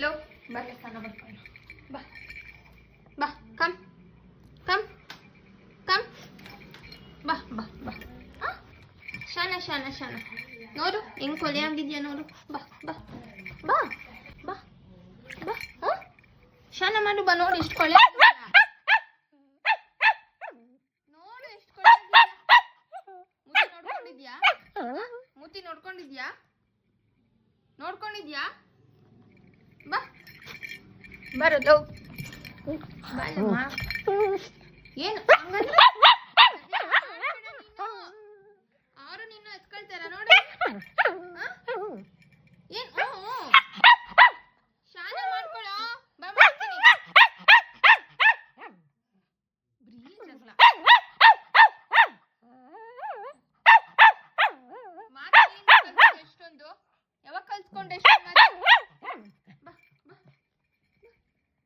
Low ಬರ್ರಿ ಸ್ನಾನ ಬರ್ಕೊಂಡು ಬಾ ಬಾ ಕಮ್ ಕಮ್ ಕಮ್ ಬಾ ಬಾ ಬಾ? ಶಾನ ಶಾನ ಶಾನ ನೋಡು ಹೆಂಗ್ ಕೊಲೆ ಆಗಿದ್ಯಾ ನೋಡು ಬಾ ಬಾ ಬಾ ಬಾ ಬಾ ಹಾ ಶಾನ ಮಾಡು ಬಾ ನೋಡು ಇಷ್ಟು ಆಗಿದ್ಯಾ. ನೋಡು ಎಷ್ಟು. ಮೂತಿ ನೋಡ್ಕೊಂಡಿದ್ಯಾ ಮೂತಿ ನೋಡ್ಕೊಂಡಿದ್ಯಾ ನೋಡ್ಕೊಂಡಿದ್ಯಾ బా ಬರೋದು ಬಾಯಮ್ಮ ಏನು ಅವರು ನಿನ್ನ ಎತ್ಕೊಳ್ತಾರ ನೋಡಿ ಏನ್ ಶಾಲೆ ಮಾಡ್ಕೊಳ್ಳೋ ಬಾ ಮಾಡ್ತೀನಿ ಎಷ್ಟೊಂದು ಯಾವಾಗ ಕಲ್ತ್ಕೊಂಡೆ ಎಷ್ಟು